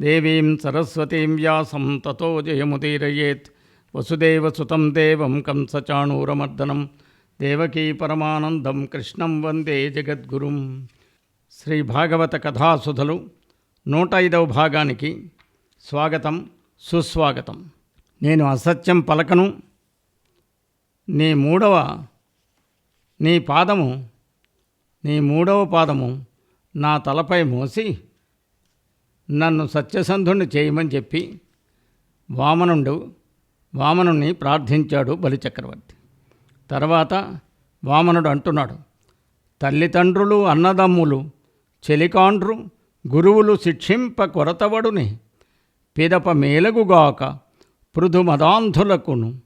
దేవీం సరస్వతీం వ్యాసం తతో జయముదీరయేత్ వసుదేవసుతం దేవం కంసచాణూరమర్దనం దేవకీ పరమానందం కృష్ణం వందే జగద్గురుం శ్రీ భాగవత కథాసుధలు నూట ఐదవ భాగానికి స్వాగతం సుస్వాగతం నేను అసత్యం పలకను. నీ మూడవ నీ పాదము నీ మూడవ పాదము నా తలపై మోసి నన్ను సత్యసంధుణ్ణి చేయమని చెప్పి వామనుండు వామనుణ్ణి ప్రార్థించాడు బలిచక్రవర్తి తర్వాత వామనుడు అంటున్నాడు తల్లిదండ్రులు అన్నదమ్ములు చెలికాండ్రు గురువులు శిక్షింప కొరతవడుని పిదప మేలగుగాక పృథు మదాంధులకును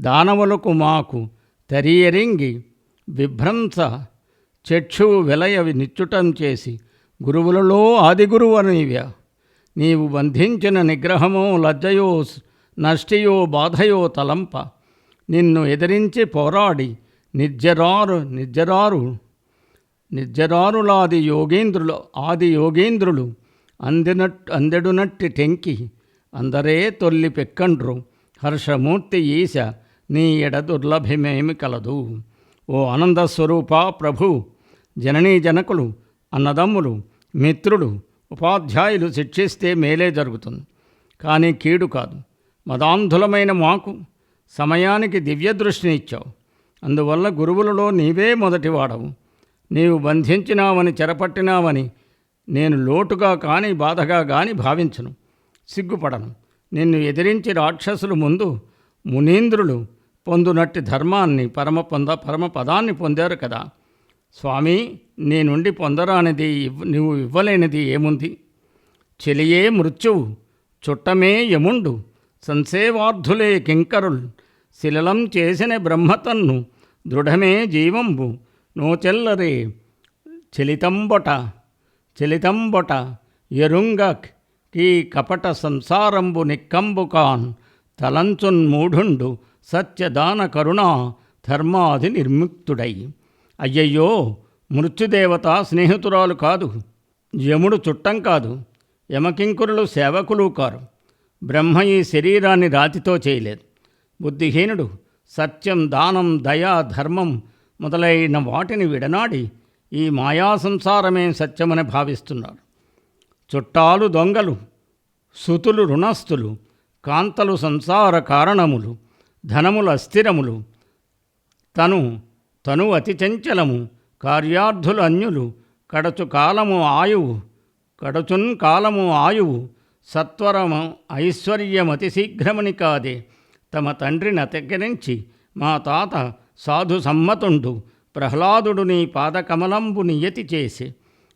దానవులకు మాకు తరియరింగి విభ్రంస చక్షు విలయవి నిచ్చుటం చేసి గురువులలో ఆది గురువు నీవు బంధించిన నిగ్రహమో లజ్జయో నష్టియో బాధయో తలంప. నిన్ను ఎదిరించి పోరాడి నిర్జరారు నిర్జరారు నిర్జరారులాది యోగేంద్రులు ఆది యోగేంద్రులు అందినట్టు అందెడునట్టి టెంకి అందరే తొల్లి పెక్కండ్రు. హర్షమూర్తి ఈశ నీ ఎడ దుర్లభమేమి కలదు. ఓ ఆనందస్వరూప ప్రభు జననీ జనకులు అన్నదమ్ములు మిత్రులు ఉపాధ్యాయులు శిక్షిస్తే మేలే జరుగుతుంది. కానీ కీడు కాదు. మదాంధులమైన మాకు సమయానికి దివ్య దృష్టిని ఇచ్చావు. అందువల్ల గురువులలో నీవే మొదటివాడవు నీవు బంధించినావని చెరపట్టినావని నేను లోటుగా కానీ బాధగా కానీ భావించను. సిగ్గుపడను. నిన్ను ఎదిరించి రాక్షసులు ముందు మునీంద్రులు పొందునట్టి ధర్మాన్ని పరమ పొంద పరమ పదాన్ని పొందారు కదా. స్వామి నీ నుండి పొందరానిది నువ్వు ఇవ్వలేనిది ఏముంది? చెలియే మృత్యువు చుట్టమే యముండు సంసేవార్థులే కింకరుల్ శిలలం చేసిన బ్రహ్మతన్ను దృఢమే జీవంబు నోచెల్లరే చెలితంబొట చెలితంబొట ఎరుంగ కీ కపట సంసారంబు నిక్కంబుకాన్ తలంచున్ మూఢుండు సత్యదాన కరుణ ధర్మాది నిర్ముక్తుడై. అయ్యయ్యో మృత్యుదేవత స్నేహితురాలు కాదు యముడు చుట్టం కాదు యమకింకురులు సేవకులు కారు. బ్రహ్మ ఈ శరీరాన్ని రాతితో చేయలేదు. బుద్ధిహీనుడు సత్యం దానం దయ ధర్మం మొదలైన వాటిని విడనాడి ఈ మాయా సంసారమే సత్యమని భావిస్తున్నారు. చుట్టాలు దొంగలు సుతులు రుణస్థులు కాంతలు సంసార కారణములు ధనములు అస్థిరములు. తను తను అతి చంచలము కార్యార్థులు అన్యులు కడచు కాలము ఆయువు కడచున్ కాలము ఆయువు సత్వరము ఐశ్వర్యమతి శీఘ్రమని కాదే. తమ తండ్రిని అతకరించి మా తాత సాధు సమ్మతుండు ప్రహ్లాదుడు నీ పాదకమలంబు నియతి చేసి.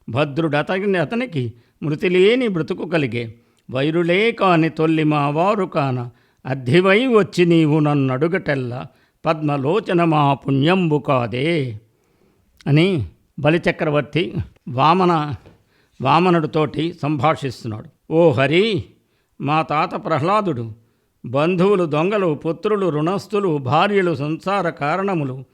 భద్రుడతని అతనికి మృతిలేని బ్రతుకు కలిగే. వైరులే కాని తొల్లి మా వారు కాన అద్దివై వచ్చి నీవు నన్నడుగటెల్ల. పద్మలోచన మా పుణ్యంబు కాదే అని బలిచక్రవర్తి వామన వామనుడితోటి సంభాషిస్తున్నాడు. ఓ హరి మా తాత ప్రహ్లాదుడు బంధువులు దొంగలు పుత్రులు రుణస్థులు భార్యలు సంసార కారణములు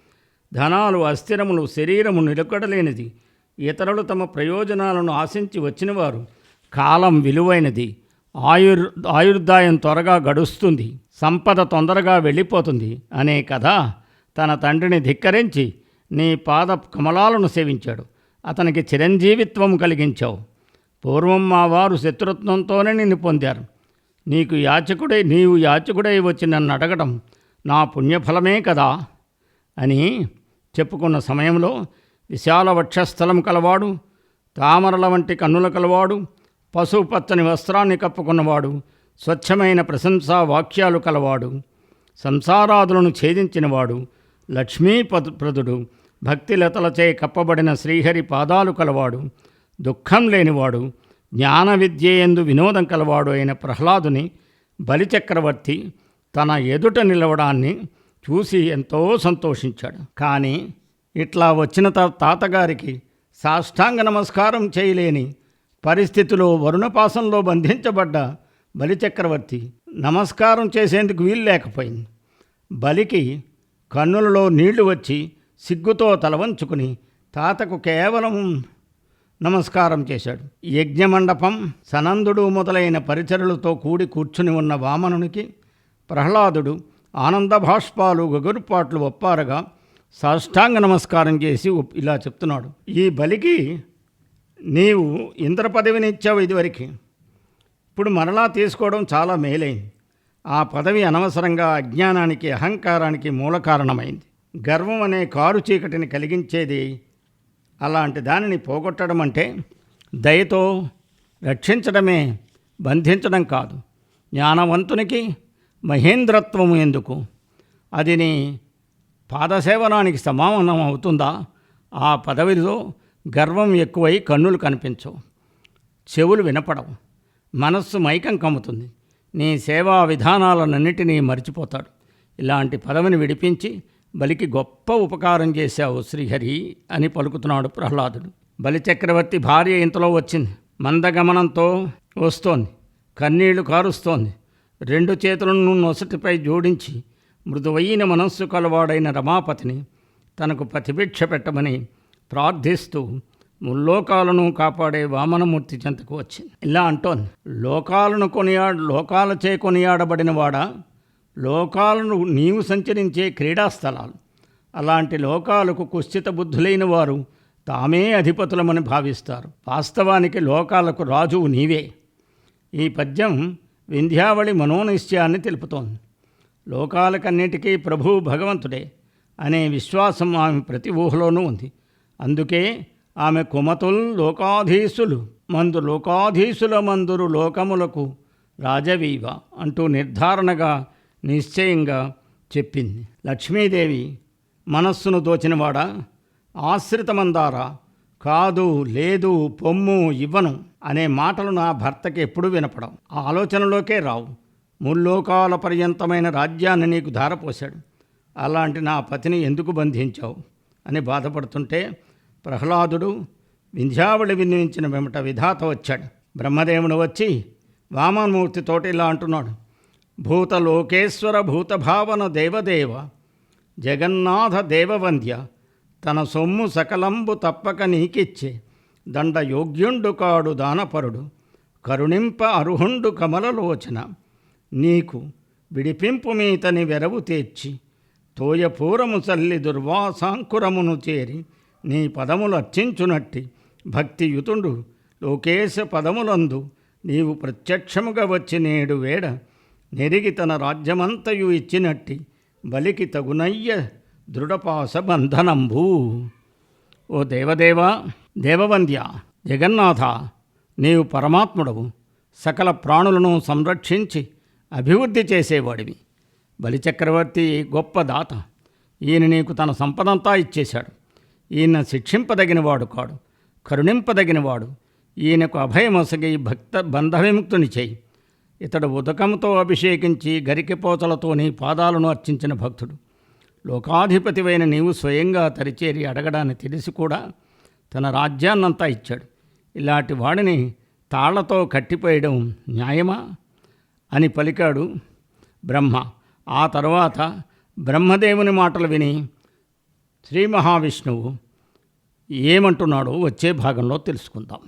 ధనాలు అస్థిరములు శరీరము నిలకడలేనిది ఇతరులు తమ ప్రయోజనాలను ఆశించి వచ్చినవారు కాలం విలువైనది ఆయుర్ ఆయుర్దాయం త్వరగా గడుస్తుంది. సంపద తొందరగా వెళ్ళిపోతుంది. అనే కథ తన తండ్రిని ధిక్కరించి నీ పాద కమలాలను సేవించాడు. అతనికి చిరంజీవిత్వం కలిగించావు. పూర్వం మా వారు శత్రుత్వంతోనే నిన్ను పొందారు. నీకు యాచకుడై నీవు యాచకుడై వచ్చి నన్ను అడగడం నా పుణ్యఫలమే కదా? అని చెప్పుకున్న సమయంలో విశాల వక్షస్థలం కలవాడు తామరల వంటి కన్నుల కలవాడు పశుపచ్చని వస్త్రాన్ని కప్పుకున్నవాడు స్వచ్ఛమైన ప్రశంసా వాక్యాలు కలవాడు సంసారాదులను ఛేదించినవాడు లక్ష్మీప్రదుడు భక్తిలతలచే కప్పబడిన శ్రీహరి పాదాలు కలవాడు దుఃఖం లేనివాడు జ్ఞాన విద్యయందు వినోదం కలవాడు అయిన ప్రహ్లాదుని బలిచక్రవర్తి తన ఎదుట నిలవడాన్ని చూసి ఎంతో సంతోషించాడు. కానీ ఇట్లా వచ్చిన తాతగారికి సాష్టాంగ నమస్కారం చేయలేని పరిస్థితిలో వరుణపాసంలో బంధించబడ్డ బలిచక్రవర్తి నమస్కారం చేసేందుకు వీలు లేకపోయింది. బలికి కన్నులలో నీళ్ళు వచ్చి సిగ్గుతో తలవంచుకుని తాతకు కేవలం నమస్కారం చేశాడు. యజ్ఞమండపం సనందుడు మొదలైన పరిచరులతో కూడి కూర్చుని ఉన్న వామనునికి ప్రహ్లాదుడు ఆనంద భాష్పాలు గగురుపాట్లు ఒప్పారగా సాష్టాంగ నమస్కారం చేసి ఇలా చెప్తున్నాడు. ఈ బలికి నీవు ఇంద్ర ఇచ్చావు ఇదివరకు. ఇప్పుడు మరలా తీసుకోవడం చాలా మేలైంది. ఆ పదవి అనవసరంగా అజ్ఞానానికి అహంకారానికి మూల కారణమైంది. గర్వం అనే కారు చీకటిని కలిగించేది అలాంటి దానిని పోగొట్టడం అంటే దయతో రక్షించడమే బంధించడం కాదు. జ్ఞానవంతునికి మహేంద్రత్వము ఎందుకు? అది నీ పాదసేవనానికి సమానం అవుతుందా? ఆ పదవిలో గర్వం ఎక్కువై కన్నులు కనిపించవు. చెవులు వినపడవు. మనస్సు మైకం కమ్ముతుంది. నీ సేవా విధానాలన్నిటినీ మర్చిపోతాడు. ఇలాంటి పదవిని విడిపించి బలికి గొప్ప ఉపకారం చేశావు శ్రీహరి అని పలుకుతున్నాడు ప్రహ్లాదుడు. బలిచక్రవర్తి భార్య ఇంతలో వచ్చింది. మందగమనంతో వస్తోంది. కన్నీళ్ళు కారుస్తోంది. రెండు చేతులను నొసటిపై జోడించి మృదువైన మనస్సు కలవాడైన రమాపతిని తనకు ప్రతిభిక్ష పెట్టమని ప్రార్థిస్తూ ముల్లోకాలను కాపాడే వామనమూర్తి చెంతకు వచ్చింది. ఇలా అంటోంది. లోకాలను కొనియా లోకాలచే కొనియాడబడిన వాడా లోకాలను నీవు సంచరించే క్రీడా స్థలాలు. అలాంటి లోకాలకు కుశ్చిత బుద్ధులైన వారు తామే అధిపతులమని భావిస్తారు. వాస్తవానికి లోకాలకు రాజువు నీవే. ఈ పద్యం వింధ్యావళి మనోనిశ్చయాన్ని తెలుపుతోంది. లోకాలకన్నిటికీ ప్రభువు భగవంతుడే అనే విశ్వాసం ఆమె ప్రతి ఊహలోనూ ఉంది. అందుకే ఆమె కుమతుల్ లోకాధీశులు మందు లోకాధీశుల మందురు లోకములకు రాజవీవ అంటూ నిర్ధారణగా నిశ్చయంగా చెప్పింది. లక్ష్మీదేవి మనస్సును దోచినవాడా? ఆశ్రితమందారా? కాదు లేదు పొమ్ము ఇవ్వను అనే మాటలు నా భర్తకి ఎప్పుడూ వినపడవు. ఆ ఆలోచనలోకే రావు. ముల్లోకాల పర్యంతమైన రాజ్యాన్ని నీకు ధారపోశాడు. అలాంటి నా పతిని ఎందుకు బంధించావు? అని బాధపడుతుంటే ప్రహ్లాదుడు వింధ్యావళి వినిపించిన వెంట విధాత వచ్చాడు. బ్రహ్మదేవుడు వచ్చి వామనమూర్తితోటి ఇలా అంటున్నాడు. భూతలోకేశ్వర భూతభావన దేవదేవ జగన్నాథ దేవవంద్య తన సొమ్ము సకలంబు తప్పక నీకిచ్చే దండ యోగ్యుండు కాడు దానపరుడు కరుణింప అర్హుండు కమలలోచన నీకు విడిపింపు మీతని వెరవు తీర్చి తోయపూరము చల్లి దుర్వాసాంకురమును చేరి నీ పదములు అర్చించునట్టి భక్తియుతుండు. లోకేశ పదములందు నీవు ప్రత్యక్షముగా వచ్చి నేడు వేడ నెరిగి తన రాజ్యమంతయు ఇచ్చినట్టి బలికి తగునయ్య దృఢపాస బంధనంబు. ఓ దేవదేవ దేవవంద్య జగన్నాథ నీవు పరమాత్ముడవు. సకల ప్రాణులను సంరక్షించి అభివృద్ధి చేసేవాడివి. బలిచక్రవర్తి గొప్ప దాత. ఈయన నీకు తన సంపదంతా ఇచ్చేశాడు. ఈయన శిక్షింపదగినవాడు కాడు. కరుణింపదగినవాడు. ఈయనకు అభయమొసగి భక్త బంధవిముక్తుని చేయి. ఇతడు ఉదకంతో అభిషేకించి గరికెపోతలతోని పాదాలను అర్చించిన భక్తుడు. లోకాధిపతివైన నీవు స్వయంగా తరిచేరి అడగడాన్ని తెలిసి కూడా తన రాజ్యాన్నంతా ఇచ్చాడు. ఇలాంటి వాడిని తాళ్ళతో కట్టిపోయడం న్యాయమా? అని పలికాడు బ్రహ్మ. ఆ తర్వాత బ్రహ్మదేవుని మాటలు విని శ్రీ మహావిష్ణువు ఏమంటున్నాడో వచ్చే భాగంలో తెలుసుకుందాం.